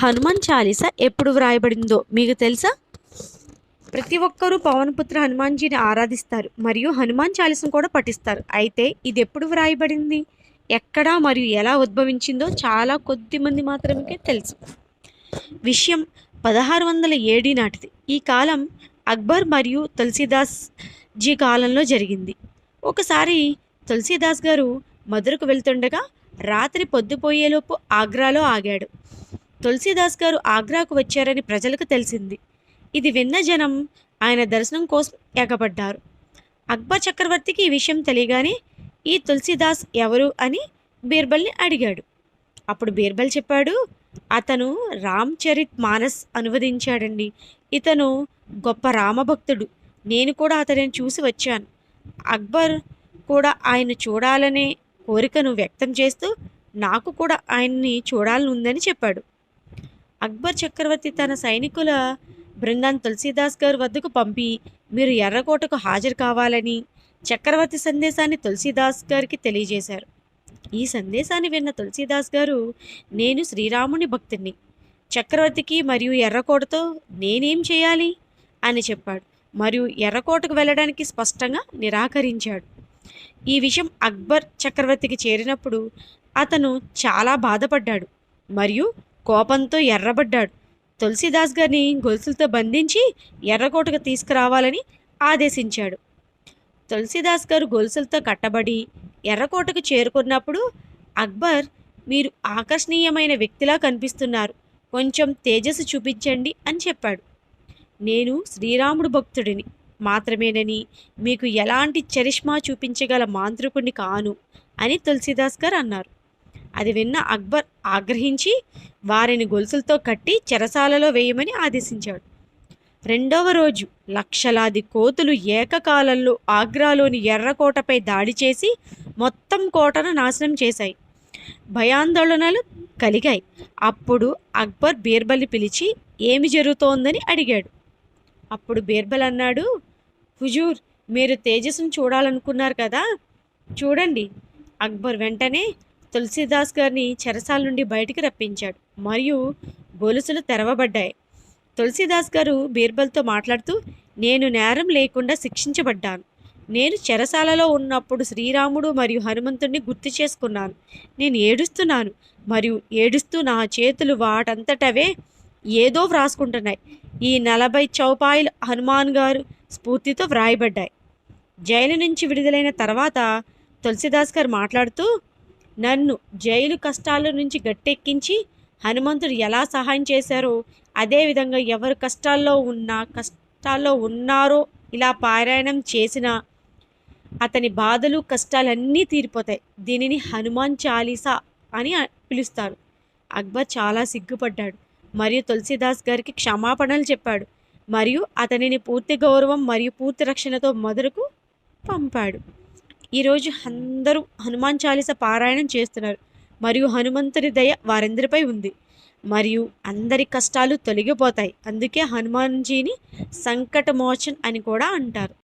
హనుమాన్ చాలీస ఎప్పుడు వ్రాయబడిందో మీకు తెలుసా? ప్రతి ఒక్కరూ పవనపుత్ర హనుమాన్జీని ఆరాధిస్తారు మరియు హనుమాన్ చాలీసను కూడా పఠిస్తారు. అయితే ఇది ఎప్పుడు వ్రాయబడింది? ఎక్కడ మరియు ఎలా ఉద్భవించిందో చాలా కొద్ది మంది మాత్రమే తెలుసు. విషయం పదహారు వందల ఏడి నాటిది. ఈ కాలం అక్బర్ మరియు తులసీదాస్ జీ కాలంలో జరిగింది. ఒకసారి తులసీదాస్ గారు మధురకు వెళ్తుండగా రాత్రి పొద్దుపోయేలోపు ఆగ్రాలో ఆగాడు. తులసీదాస్ గారు ఆగ్రాకు వచ్చారని ప్రజలకు తెలిసింది. ఇది విన్న జనం ఆయన దర్శనం కోసం ఎగబడ్డారు. అక్బర్ చక్రవర్తికి ఈ విషయం తెలియగానే ఈ తులసీదాస్ ఎవరు అని బీర్బల్ని అడిగాడు. అప్పుడు బీర్బల్ చెప్పాడు అతను రామ్ చరిత్ మానస్ అనువదించాడండి. ఇతను గొప్ప రామభక్తుడు. నేను కూడా అతనిని చూసి వచ్చాను. అక్బర్ కూడా ఆయన చూడాలనే కోరికను వ్యక్తం చేస్తూ నాకు కూడా ఆయన్ని చూడాలని ఉందని చెప్పాడు. అక్బర్ చక్రవర్తి తన సైనికుల బృందాన్ని తులసీదాస్ గారి వద్దకు పంపి మీరు ఎర్రకోటకు హాజరు కావాలని చక్రవర్తి సందేశాన్ని తులసీదాస్ గారికి తెలియజేశారు. ఈ సందేశాన్ని విన్న తులసీదాస్ గారు నేను శ్రీరాముని భక్తుడిని చక్రవర్తికి మరియు ఎర్రకోటతో నేనేం చేయాలి? అని చెప్పాడు. మరియు ఎర్రకోటకు వెళ్ళడానికి స్పష్టంగా నిరాకరించాడు. ఈ విషయం అక్బర్ చక్రవర్తికి చేరినప్పుడు అతను చాలా బాధపడ్డాడు. మరియు కోపంతో ఎర్రబడ్డాడు. తులసిదాస్ గారిని గొలుసులతో బంధించి ఎర్రకోటకు తీసుకురావాలని ఆదేశించాడు. తులసిదాస్ గారు గొలుసులతో కట్టబడి ఎర్రకోటకు చేరుకున్నప్పుడు అక్బర్ మీరు ఆకర్షణీయమైన వ్యక్తిలా కనిపిస్తున్నారు. కొంచెం తేజస్సు చూపించండి అని చెప్పాడు. నేను శ్రీరాముడు భక్తుడిని. మాత్రమేనని మీకు ఎలాంటి చరిష్మా చూపించగల మాంత్రికుడిని కాను అని తులసిదాస్ గారు అన్నారు. అది విన్న అక్బర్ ఆగ్రహించి వారిని గొలుసులతో కట్టి చెరసాలలో వేయమని ఆదేశించాడు. రెండవ రోజు లక్షలాది కోతులు ఏకకాలంలో ఆగ్రాలోని ఎర్రకోటపై దాడి చేసి మొత్తం కోటను నాశనం చేశాయి. భయాందోళనలు కలిగాయి. అప్పుడు అక్బర్ బీర్బల్ని పిలిచి ఏమి జరుగుతోందని అడిగాడు. అప్పుడు బీర్బల్ అన్నాడు హుజూర్ మీరు తేజస్సును చూడాలనుకున్నారు కదా. చూడండి. అక్బర్ వెంటనే తులసీదాస్ గారిని చెరసాల నుండి బయటికి రప్పించాడు. మరియు గొలుసులు తెరవబడ్డాయి. తులసీదాస్ గారు బీర్బల్తో మాట్లాడుతూ నేను నేరం లేకుండా శిక్షించబడ్డాను. నేను చెరసాలలో ఉన్నప్పుడు శ్రీరాముడు మరియు హనుమంతుడిని గుర్తు చేసుకున్నాను. నేను ఏడుస్తున్నాను. మరియు ఏడుస్తూ నా చేతులు వాటంతటవే ఏదో వ్రాసుకుంటున్నాయి. ఈ నలభై చౌపాయిలు హనుమాన్ గారు స్ఫూర్తితో వ్రాయబడ్డాయి. జైలు నుంచి విడుదలైన తర్వాత తులసిదాస్ గారు మాట్లాడుతూ నన్ను జైలు కష్టాల నుంచి గట్టెక్కించి హనుమంతుడు ఎలా సహాయం చేశారో అదేవిధంగా ఎవరు కష్టాల్లో ఉన్నా కష్టాల్లో ఉన్నారో ఇలా పారాయణం చేసిన అతని బాధలు కష్టాలన్నీ తీరిపోతాయి. దీనిని హనుమాన్ చాలీసా అని పిలుస్తారు. అక్బర్ చాలా సిగ్గుపడ్డాడు. మరియు తులసిదాస్ గారికి క్షమాపణలు చెప్పాడు. మరియు అతనిని పూర్తి గౌరవం మరియు పూర్తి రక్షణతో మొదలకు పంపాడు. ఈరోజు అందరూ హనుమాన్ చాలీస పారాయణం చేస్తున్నారు. మరియు హనుమంతుని దయ వారందరిపై ఉంది. మరియు అందరి కష్టాలు తొలగిపోతాయి. అందుకే హనుమాన్జీని సంకటమోచన్ అని కూడా అంటారు.